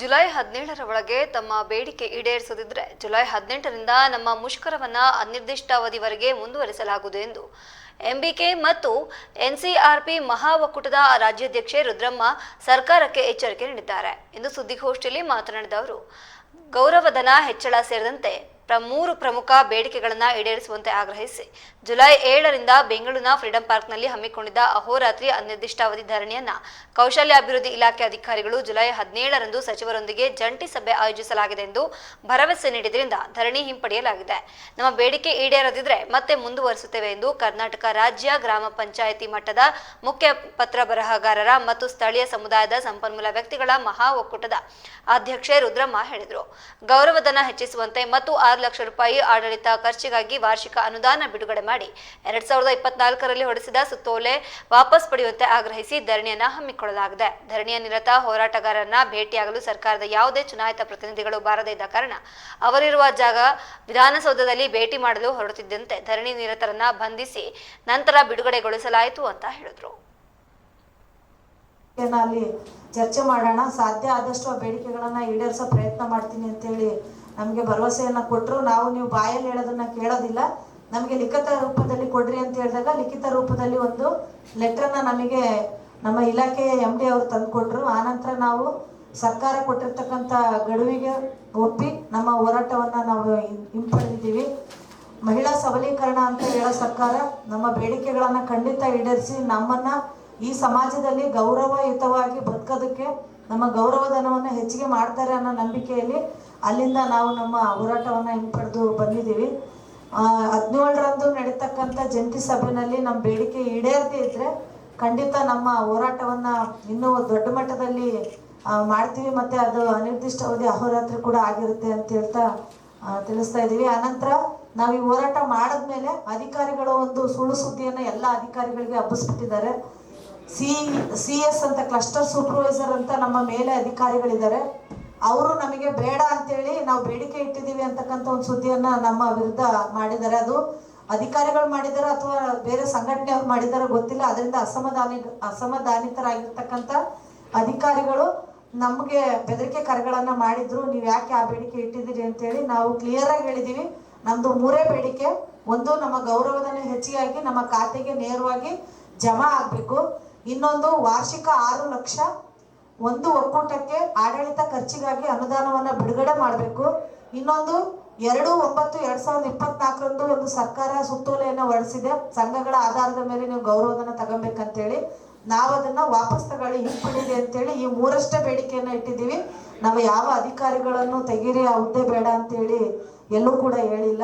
July ಹದಿನೇಳರ ಒಳಗೆ ತಮ್ಮ ಬೇಡಿಕೆ ಈಡೇರಿಸದಿದ್ದರೆ ಜುಲೈ ಹದಿನೆಂಟರಿಂದ ನಮ್ಮ ಮುಷ್ಕರವನ್ನ ಅನಿರ್ದಿಷ್ಟಾವಧಿವರೆಗೆ ಮುಂದುವರಿಸಲಾಗುವುದು ಎಂದು ಎಂಬಿಕೆ ಮತ್ತು ಎನ್ಸಿಆರ್ಪಿ ಮಹಾ ಒಕ್ಕೂಟದ ರಾಜ್ಯಾಧ್ಯಕ್ಷೆ ರುದ್ರಮ್ಮ ಸರ್ಕಾರಕ್ಕೆ ಎಚ್ಚರಿಕೆ ನೀಡಿದ್ದಾರೆ. ಎಂದು ಸುದ್ದಿಗೋಷ್ಠಿಯಲ್ಲಿ ಮಾತನಾಡಿದ ಅವರು ಗೌರವಧನ ಹೆಚ್ಚಳ ಸೇರಿದಂತೆ ಮೂರು ಪ್ರಮುಖ ಬೇಡಿಕೆಗಳನ್ನು ಈಡೇರಿಸುವಂತೆ ಆಗ್ರಹಿಸಿ. ಜುಲೈ ಏಳರಿಂದ ಬೆಂಗಳೂರಿನ ಫ್ರೀಡಂ ಪಾರ್ಕ್ನಲ್ಲಿ ಹಮ್ಮಿಕೊಂಡಿದ್ದ ಅಹೋರಾತ್ರಿ ಅನಿರ್ದಿಷ್ಟಾವಧಿ ಧರಣಿಯನ್ನ ಕೌಶಲ್ಯಾಭಿವೃದ್ಧಿ ಇಲಾಖೆ ಅಧಿಕಾರಿಗಳು ಜುಲೈ ಹದಿನೇಳರಂದು ಸಚಿವರೊಂದಿಗೆ ಜಂಟಿ ಸಭೆ ಆಯೋಜಿಸಲಾಗಿದೆ ಎಂದು ಭರವಸೆ ನೀಡಿದ್ರಿಂದ ಧರಣಿ ಹಿಂಪಡೆಯಲಾಗಿದೆ. ನಮ್ಮ ಬೇಡಿಕೆ ಈಡೇರದಿದ್ರೆ ಮತ್ತೆ ಮುಂದುವರಿಸುತ್ತೇವೆ ಎಂದು ಕರ್ನಾಟಕ ರಾಜ್ಯ ಗ್ರಾಮ ಪಂಚಾಯಿತಿ ಮಟ್ಟದ ಮುಖ್ಯ ಪತ್ರ ಬರಹಗಾರರ ಮತ್ತು ಸ್ಥಳೀಯ ಸಮುದಾಯದ ಸಂಪನ್ಮೂಲ ವ್ಯಕ್ತಿಗಳ ಮಹಾ ಒಕ್ಕೂಟದ ಅಧ್ಯಕ್ಷೆ ರುದ್ರಮ್ಮ ಹೇಳಿದರು. ಗೌರವಧನ ಹೆಚ್ಚಿಸುವಂತೆ ಮತ್ತು ಆರು ಲಕ್ಷ ರೂಪಾಯಿ ಆಡಳಿತ ಖರ್ಚಿಗಾಗಿ ವಾರ್ಷಿಕ ಅನುದಾನ ಬಿಡುಗಡೆ ಮಾಡಿ ಎರಡ್ ಸಾವಿರದ ಇಪ್ಪತ್ನಾಲ್ಕರಲ್ಲಿ ಹೊರಡಿಸಿದ ಸುತ್ತೋಲೆ ವಾಪಸ್ ಪಡೆಯುವಂತೆ ಆಗ್ರಹಿಸಿ ಧರಣಿಯನ್ನ ಹಮ್ಮಿಕೊಳ್ಳಲಾಗಿದೆ. ಧರಣಿಯ ನಿರತ ಹೋರಾಟಗಾರರನ್ನ ಭೇಟಿಯಾಗಲು ಸರ್ಕಾರದ ಯಾವುದೇ ಚುನಾಯಿತ ಪ್ರತಿನಿಧಿಗಳು ಬಾರದೇ ಇದ್ದ ಕಾರಣ ಅವರಿರುವ ಜಾಗ ವಿಧಾನಸೌಧದಲ್ಲಿ ಭೇಟಿ ಮಾಡಲು ಹೊರಡುತ್ತಿದ್ದಂತೆ ಧರಣಿ ನಿರತರನ್ನ ಬಂಧಿಸಿ ನಂತರ ಬಿಡುಗಡೆಗೊಳಿಸಲಾಯಿತು ಅಂತ ಹೇಳಿದ್ರು. ಚರ್ಚೆ ಮಾಡೋಣ. ಸಾಧ್ಯ ಆದಷ್ಟು ಬೇಡಿಕೆಗಳನ್ನ ಈಡೇರಿಸೋ ಪ್ರಯತ್ನ ಮಾಡ್ತೀನಿ ಅಂತೇಳಿ ನಮಗೆ ಭರವಸೆಯನ್ನ ಕೊಟ್ಟರು ನಾವು ನೀವು ಬಾಯಲ್ಲಿ ಹೇಳೋದನ್ನ ಕೇಳೋದಿಲ್ಲ. ನಮಗೆ ಲಿಖಿತ ರೂಪದಲ್ಲಿ ಕೊಡ್ರಿ ಅಂತ ಹೇಳಿದಾಗ ಲಿಖಿತ ರೂಪದಲ್ಲಿ ಒಂದು ಲೆಟ್ರನ್ನ ನಮಗೆ ನಮ್ಮ ಇಲಾಖೆಯ ಎಂ ಡಿ ಅವರು ತಂದು ಕೊಟ್ಟರು ಆನಂತರ ನಾವು ಸರ್ಕಾರ ಕೊಟ್ಟಿರ್ತಕ್ಕಂಥ ಗಡುವಿಗೆ ಒಪ್ಪಿ ನಮ್ಮ ಹೋರಾಟವನ್ನ ನಾವು ಹಿಂಪಡೆದಿದ್ದೀವಿ. ಮಹಿಳಾ ಸಬಲೀಕರಣ ಅಂತ ಹೇಳೋ ಸರ್ಕಾರ ನಮ್ಮ ಬೇಡಿಕೆಗಳನ್ನ ಖಂಡಿತ ಈಡೇರಿಸಿ ನಮ್ಮನ್ನ ಈ ಸಮಾಜದಲ್ಲಿ ಗೌರವಯುತವಾಗಿ ಬದುಕೋದಕ್ಕೆ ನಮ್ಮ ಗೌರವಧನವನ್ನು ಹೆಚ್ಚಿಗೆ ಮಾಡ್ತಾರೆ ಅನ್ನೋ ನಂಬಿಕೆಯಲ್ಲಿ ಅಲ್ಲಿಂದ ನಾವು ನಮ್ಮ ಹೋರಾಟವನ್ನ ಹಿಂಪಡೆದು ಬಂದಿದ್ದೀವಿ. ಹದಿನೇಳರಂದು ನಡೀತಕ್ಕಂಥ ಜಂಟಿ ಸಭೆಯಲ್ಲಿ ನಮ್ಮ ಬೇಡಿಕೆ ಈಡೇರದೇ ಇದ್ದರೆ ಖಂಡಿತ ನಮ್ಮ ಹೋರಾಟವನ್ನ ಇನ್ನೂ ದೊಡ್ಡ ಮಟ್ಟದಲ್ಲಿ ಮಾಡ್ತೀವಿ ಮತ್ತೆ ಅದು ಅನಿರ್ದಿಷ್ಟ ಅವಧಿ ಅಹೋರಾತ್ರಿ ಕೂಡ ಆಗಿರುತ್ತೆ ಅಂತ ಹೇಳ್ತಾ ತಿಳಿಸ್ತಾ ಇದ್ದೀವಿ. ಆನಂತರ ನಾವು ಈ ಹೋರಾಟ ಮಾಡಿದ್ಮೇಲೆ ಅಧಿಕಾರಿಗಳ ಒಂದು ಸುಳ್ಳು ಸುದ್ದಿಯನ್ನು ಎಲ್ಲ ಅಧಿಕಾರಿಗಳಿಗೆ ಹಬ್ಬಿಸ್ಬಿಟ್ಟಿದ್ದಾರೆ. ಸಿ ಸಿ ಎಸ್ ಅಂತ, ಕ್ಲಸ್ಟರ್ ಸೂಪರ್ವೈಸರ್ ಅಂತ ನಮ್ಮ ಮೇಲೆ ಅಧಿಕಾರಿಗಳಿದ್ದಾರೆ. ಅವರು ನಮಗೆ ಬೇಡ ಅಂತೇಳಿ ನಾವು ಬೇಡಿಕೆ ಇಟ್ಟಿದ್ದೀವಿ ಅಂತಕ್ಕಂಥ ಒಂದು ಸುದ್ದಿಯನ್ನ ನಮ್ಮ ವಿರುದ್ಧ ಮಾಡಿದ್ದಾರೆ. ಅದು ಅಧಿಕಾರಿಗಳು ಮಾಡಿದಾರ ಅಥವಾ ಬೇರೆ ಸಂಘಟನೆಯವ್ರು ಮಾಡಿದಾರ ಗೊತ್ತಿಲ್ಲ. ಅದರಿಂದ ಅಸಮಾಧಾನಿ, ಅಸಮಾಧಾನಿತರಾಗಿರ್ತಕ್ಕಂಥ ಅಧಿಕಾರಿಗಳು ನಮಗೆ ಬೆದರಿಕೆ ಕರೆಗಳನ್ನ ಮಾಡಿದ್ರು. ನೀವು ಯಾಕೆ ಆ ಬೇಡಿಕೆ ಇಟ್ಟಿದ್ದೀರಿ ಅಂತೇಳಿ ನಾವು ಕ್ಲಿಯರ್ ಆಗಿ ಹೇಳಿದೀವಿ ನಮ್ದು ಮೂರೇ ಬೇಡಿಕೆ, ಒಂದು ನಮ್ಮ ಗೌರವಧನ ಹೆಚ್ಚಿಗೆ ನಮ್ಮ ಖಾತೆಗೆ ನೇರವಾಗಿ ಜಮಾ ಆಗಬೇಕು. ಇನ್ನೊಂದು ವಾರ್ಷಿಕ ಆರು ಲಕ್ಷ ಒಂದು ಒಕ್ಕೂಟಕ್ಕೆ ಆಡಳಿತ ಖರ್ಚಿಗಾಗಿ ಅನುದಾನವನ್ನು ಬಿಡುಗಡೆ ಮಾಡಬೇಕು. ಇನ್ನೊಂದು ಎರಡು ಒಂಬತ್ತು ಎರಡ್ ಸಾವಿರದ ಇಪ್ಪತ್ನಾಲ್ಕರಂದು ಒಂದು ಸರ್ಕಾರ ಸುತ್ತೋಲೆಯನ್ನು ಹೊರಡಿಸಿದೆ. ಸಂಘಗಳ ಆಧಾರದ ಮೇಲೆ ನೀವು ಗೌರವಧನ ತಗೊಬೇಕಂತೇಳಿ ನಾವು ಅದನ್ನ ವಾಪಸ್ ತಗೊಳ್ಳಿ ಹಿಂಪಡಿದೆ ಅಂತೇಳಿ ಈ ಮೂರಷ್ಟೇ ಬೇಡಿಕೆಯನ್ನು ಇಟ್ಟಿದ್ದೀವಿ. ನಾವು ಯಾವ ಅಧಿಕಾರಿಗಳನ್ನು ತೆಗೀರಿ, ಆ ಹುದ್ದೆ ಬೇಡ ಅಂತೇಳಿ ಎಲ್ಲೂ ಕೂಡ ಹೇಳಿಲ್ಲ.